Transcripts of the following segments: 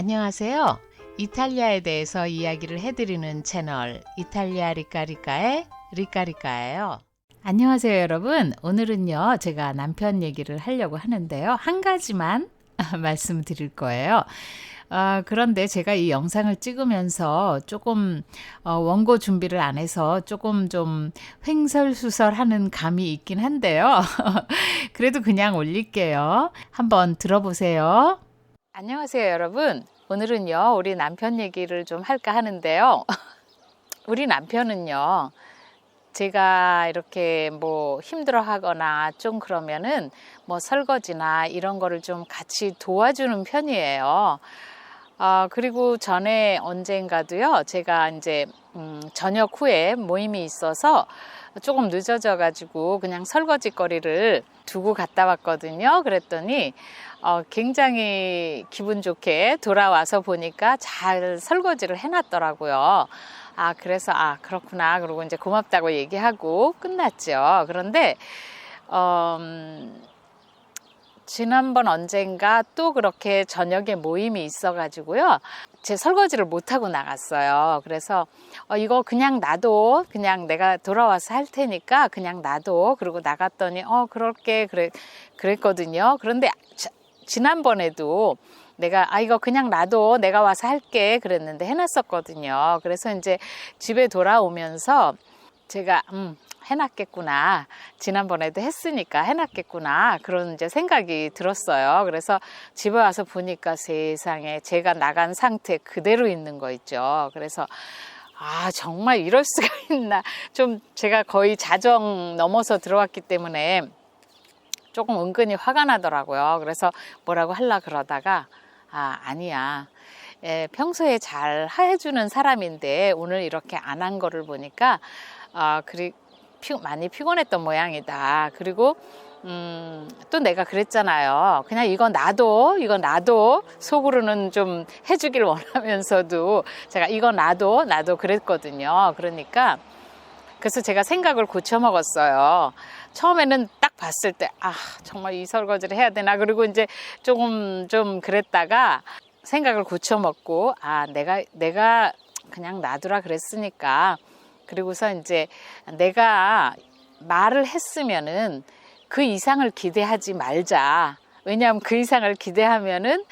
안녕하세요. 이탈리아에 대해서 이야기를 해드리는 채널 이탈리아 리카리카의 리카리카예요. 안녕하세요, 여러분. 오늘은요, 제가 남편 얘기를 하려고 하는데요. 한 가지만 말씀드릴 거예요. 아, 그런데 제가 이 영상을 찍으면서 조금 어, 원고 준비를 안 해서 조금 좀 횡설수설하는 감이 있긴 한데요. 그래도 그냥 올릴게요. 한번 들어보세요. 안녕하세요, 여러분. 오늘은요, 우리 남편 얘기를 좀 할까 하는데요. 우리 남편은요, 제가 이렇게 뭐 힘들어 하거나 좀 그러면은 뭐 설거지나 이런 거를 좀 같이 도와주는 편이에요. 아, 그리고 전에 언젠가도요, 제가 이제, 음, 저녁 후에 모임이 있어서 조금 늦어져 가지고 그냥 설거지 거리를 두고 갔다 왔거든요. 그랬더니, 어, 굉장히 기분 좋게 돌아와서 보니까 잘 설거지를 해놨더라고요. 아, 그래서, 아, 그렇구나. 그러고 이제 고맙다고 얘기하고 끝났죠. 그런데, 어, 음, 지난번 언젠가 또 그렇게 저녁에 모임이 있어가지고요. 제 설거지를 못하고 나갔어요. 그래서 어, 이거 그냥 놔둬. 그냥 내가 돌아와서 할 테니까 그냥 놔둬. 그러고 나갔더니 어, 그럴게. 그래, 그랬거든요. 그런데 자, 지난번에도 내가 아 이거 그냥 놔둬 내가 와서 할게 그랬는데 해놨었거든요 그래서 이제 집에 돌아오면서 제가 음 해놨겠구나. 지난번에도 했으니까 해놨겠구나. 그런 이제 생각이 들었어요. 그래서 집에 와서 보니까 세상에 제가 나간 상태 그대로 있는 거 있죠. 그래서 아, 정말 이럴 수가 있나. 좀 제가 거의 자정 넘어서 들어왔기 때문에 조금 은근히 화가 나더라고요. 그래서 뭐라고 할라 그러다가 아, 아니야. 예, 평소에 잘 해주는 사람인데 오늘 이렇게 안 한 거를 보니까 아, 그리, 피, 많이 피곤했던 모양이다. 그리고 음, 또 내가 그랬잖아요. 그냥 이거 놔둬, 이거 놔둬. 속으로는 좀 해주길 원하면서도 제가 이거 놔둬, 놔둬 그랬거든요. 그러니까 그래서 제가 생각을 고쳐 먹었어요. 처음에는 딱 봤을 때, 아, 정말 이 설거지를 해야 되나. 그리고 이제 조금 좀 그랬다가 생각을 고쳐 먹고, 아, 내가, 내가 그냥 놔두라 그랬으니까. 그리고서 이제 내가 말을 했으면은 그 이상을 기대하지 말자. 왜냐하면 그 이상을 기대하면은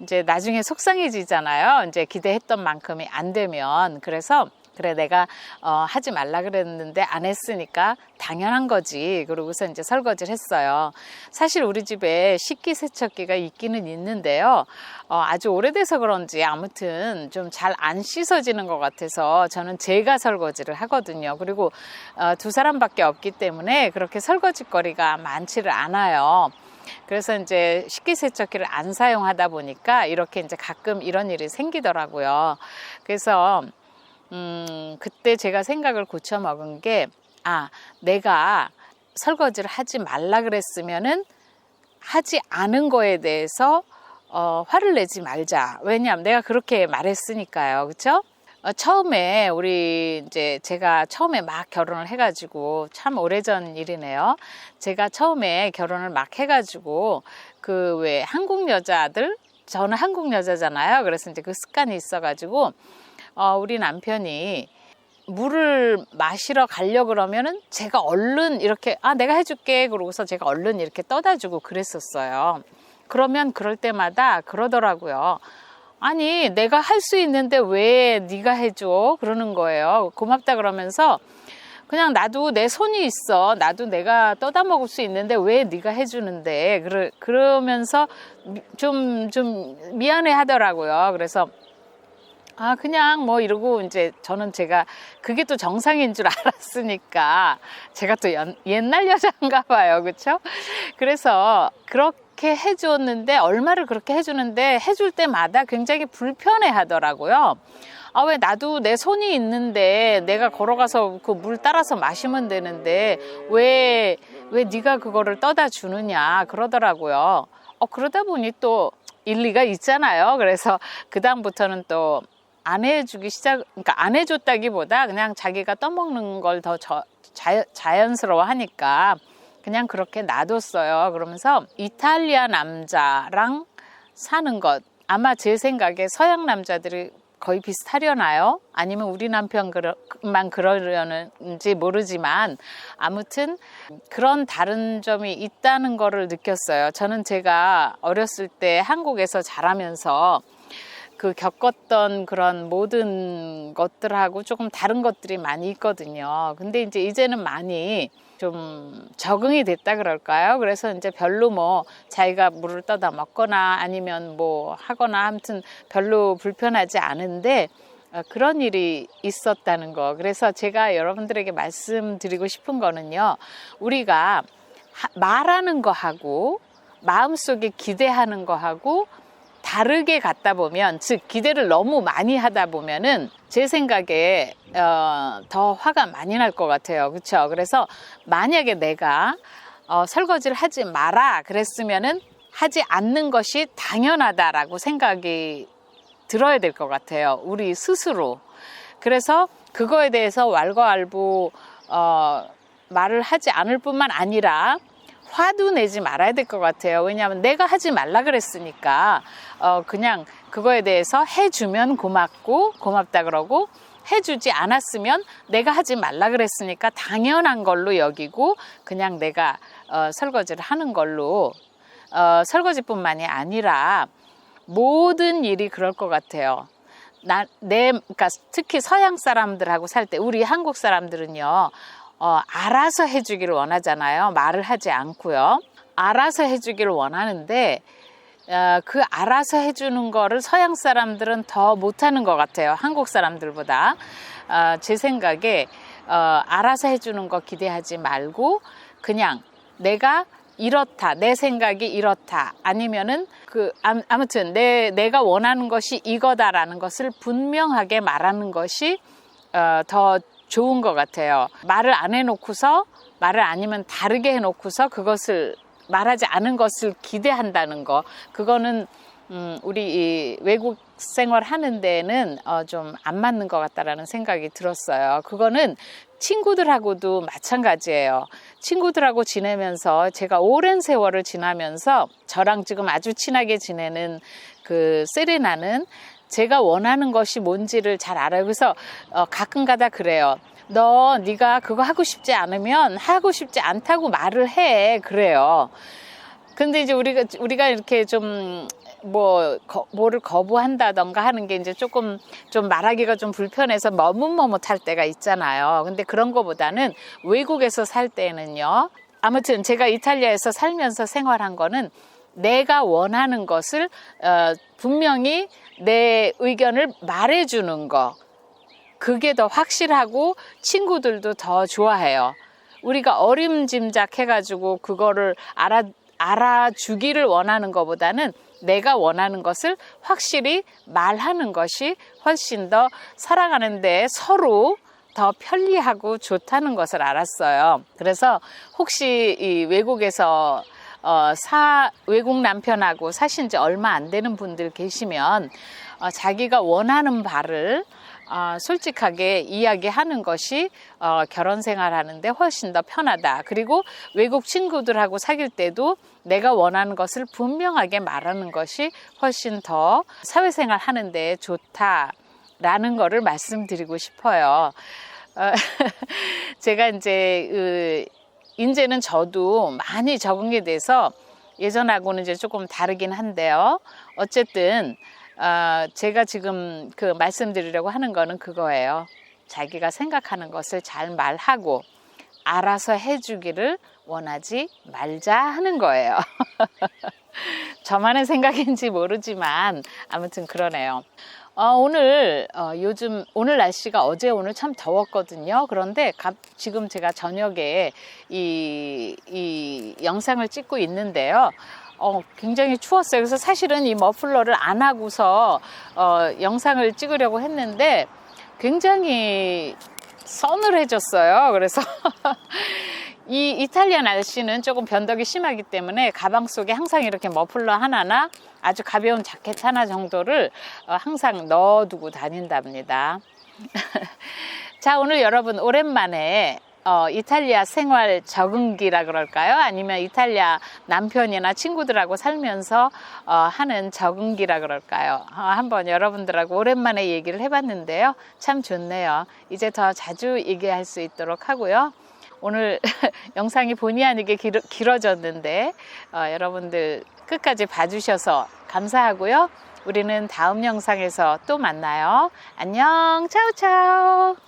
이제 나중에 속상해지잖아요. 이제 기대했던 만큼이 안 되면. 그래서 그래 내가 어, 하지 말라 그랬는데 안 했으니까 당연한 거지. 그러고서 이제 설거지를 했어요. 사실 우리 집에 식기 세척기가 있기는 있는데요. 어, 아주 오래돼서 그런지 아무튼 좀 잘 안 씻어지는 것 같아서 저는 제가 설거지를 하거든요. 그리고 어, 두 사람밖에 없기 때문에 그렇게 설거지 거리가 많지를 않아요. 그래서 이제 식기세척기를 안 사용하다 보니까 이렇게 이제 가끔 이런 일이 생기더라고요. 그래서 음, 그때 제가 생각을 고쳐 먹은 게, 아, 내가 설거지를 하지 말라 그랬으면은 하지 않은 거에 대해서 어, 화를 내지 말자. 왜냐하면 내가 그렇게 말했으니까요. 그쵸? 어, 처음에 우리 이제 제가 처음에 막 결혼을 해가지고 참 오래전 일이네요. 제가 처음에 결혼을 막 해가지고 그 왜 한국 여자들 저는 한국 여자잖아요. 그래서 이제 그 습관이 있어가지고 어, 우리 남편이 물을 마시러 가려 그러면은 제가 얼른 이렇게 아 내가 해줄게 그러고서 제가 얼른 이렇게 떠다 주고 그랬었어요. 그러면 그럴 때마다 그러더라고요. 아니 내가 할 수 있는데 왜 네가 해줘? 그러는 거예요. 고맙다 그러면서 그냥 나도 내 손이 있어. 나도 내가 떠다 먹을 수 있는데 왜 네가 해주는데? 그러, 그러면서 좀좀 미안해 하더라고요. 그래서 아, 그냥 뭐 이러고 이제 저는 제가 그게 또 정상인 줄 알았으니까 제가 또 연, 옛날 여자인가 봐요. 그쵸? 그래서 그렇게 해줬는데 얼마를 그렇게 해주는데 해줄 때마다 굉장히 불편해 하더라고요. 아, 왜 나도 내 손이 있는데 내가 걸어가서 그 물 따라서 마시면 되는데 왜, 왜 네가 그거를 떠다 주느냐 그러더라고요. 어, 그러다 보니 또 일리가 있잖아요. 그래서 그다음부터는 또 안 해주기 시작, 그러니까 안 해줬다기보다 그냥 자기가 떠먹는 걸 더 자연스러워 하니까 그냥 그렇게 놔뒀어요. 그러면서 이탈리아 남자랑 사는 것, 아마 제 생각에 서양 남자들이 거의 비슷하려나요? 아니면 우리 남편만 그러려는지 모르지만 아무튼 그런 다른 점이 있다는 거를 느꼈어요. 저는 제가 어렸을 때 한국에서 자라면서 그 겪었던 그런 모든 것들하고 조금 다른 것들이 많이 있거든요. 근데 이제 이제는 많이 좀 적응이 됐다 그럴까요? 그래서 이제 별로 뭐 자기가 물을 떠다 먹거나 아니면 뭐 하거나 아무튼 별로 불편하지 않은데 어, 그런 일이 있었다는 거. 그래서 제가 여러분들에게 말씀드리고 싶은 거는요. 우리가 하- 말하는 거하고 마음속에 기대하는 거하고 다르게 갖다 보면 즉 기대를 너무 많이 하다 보면은 제 생각에 어, 더 화가 많이 날 것 같아요. 그렇죠 그래서 만약에 내가 어, 설거지를 하지 마라 그랬으면은 하지 않는 것이 당연하다라고 생각이 들어야 될 것 같아요. 우리 스스로. 그래서 그거에 대해서 왈가왈부 어, 말을 하지 않을 뿐만 아니라 화도 내지 말아야 될 것 같아요. 왜냐하면 내가 하지 말라 그랬으니까 어 그냥 그거에 대해서 해주면 고맙고 고맙다 그러고 해주지 않았으면 내가 하지 말라 그랬으니까 당연한 걸로 여기고 그냥 내가 어 설거지를 하는 걸로 어 설거지뿐만이 아니라 모든 일이 그럴 것 같아요. 나, 내, 그러니까 특히 서양 사람들하고 살 때 우리 한국 사람들은요, 어, 알아서 해주기를 원하잖아요. 말을 하지 않고요. 알아서 해주기를 원하는데, 어, 그 알아서 해주는 거를 서양 사람들은 더 못하는 것 같아요. 한국 사람들보다. 어, 제 생각에, 어, 알아서 해주는 거 기대하지 말고, 그냥 내가 이렇다, 내 생각이 이렇다, 아니면은 그, 암- 아무튼 내, 내가 원하는 것이 이거다라는 것을 분명하게 말하는 것이 어, 더 좋은 것 같아요. 말을 안 해놓고서 말을 아니면 다르게 해놓고서 그것을 말하지 않은 것을 기대한다는 거 그거는 음, 우리 이 외국 생활 하는 데는 어, 좀 안 맞는 것 같다라는 생각이 들었어요. 그거는 친구들하고도 마찬가지예요. 친구들하고 지내면서 제가 오랜 세월을 지나면서 저랑 지금 아주 친하게 지내는 그 세레나는 제가 원하는 것이 뭔지를 잘 알아요. 그래서 어, 가끔가다 그래요. 너 네가 그거 하고 싶지 않으면 하고 싶지 않다고 말을 해. 그래요. 근데 이제 우리가 우리가 이렇게 좀뭐 뭐를 거부한다던가 하는 게 이제 조금 좀 말하기가 좀 불편해서 머뭇머뭇할 때가 있잖아요. 근데 그런 거보다는 외국에서 살 때는요. 아무튼 제가 이탈리아에서 살면서 생활한 거는 내가 원하는 것을 어, 분명히 내 의견을 말해주는 거 그게 더 확실하고 친구들도 더 좋아해요. 우리가 어림짐작 해가지고 그거를 알아 알아주기를 원하는 것보다는 내가 원하는 것을 확실히 말하는 것이 훨씬 더 살아가는데 서로 더 편리하고 좋다는 것을 알았어요. 그래서 혹시 이 외국에서 어, 사, 외국 남편하고 사신 지 얼마 안 되는 분들 계시면 어, 자기가 원하는 바를 어, 솔직하게 이야기하는 것이 어, 결혼 생활하는데 훨씬 더 편하다. 그리고 외국 친구들하고 사귈 때도 내가 원하는 것을 분명하게 말하는 것이 훨씬 더 사회생활 하는데 좋다라는 거를 말씀드리고 싶어요. 어, 제가 이제 그, 이제는 저도 많이 적응이 돼서 예전하고는 이제 조금 다르긴 한데요. 어쨌든 어, 제가 지금 그 말씀드리려고 하는 거는 그거예요. 자기가 생각하는 것을 잘 말하고 알아서 해주기를 원하지 말자 하는 거예요. 저만의 생각인지 모르지만 아무튼 그러네요. 어, 오늘 어, 요즘 오늘 날씨가 어제 오늘 참 더웠거든요. 그런데 갑- 지금 제가 저녁에 이, 이 영상을 찍고 있는데요. 어, 굉장히 추웠어요. 그래서 사실은 이 머플러를 안 하고서 어, 영상을 찍으려고 했는데 굉장히 서늘해졌어요. 그래서 이 이탈리아 날씨는 조금 변덕이 심하기 때문에 가방 속에 항상 이렇게 머플러 하나나 아주 가벼운 자켓 하나 정도를 어, 항상 넣어두고 다닌답니다. 자, 오늘 여러분 오랜만에 어, 이탈리아 생활 적응기라 그럴까요? 아니면 이탈리아 남편이나 친구들하고 살면서 어, 하는 적응기라 그럴까요? 어, 한번 여러분들하고 오랜만에 얘기를 해봤는데요. 참 좋네요. 이제 더 자주 얘기할 수 있도록 하고요. 오늘 영상이 본의 아니게 길어, 길어 졌는데 어, 여러분들 끝까지 봐주셔서 감사하고요. 우리는 다음 영상에서 또 만나요. 안녕, 차우차우.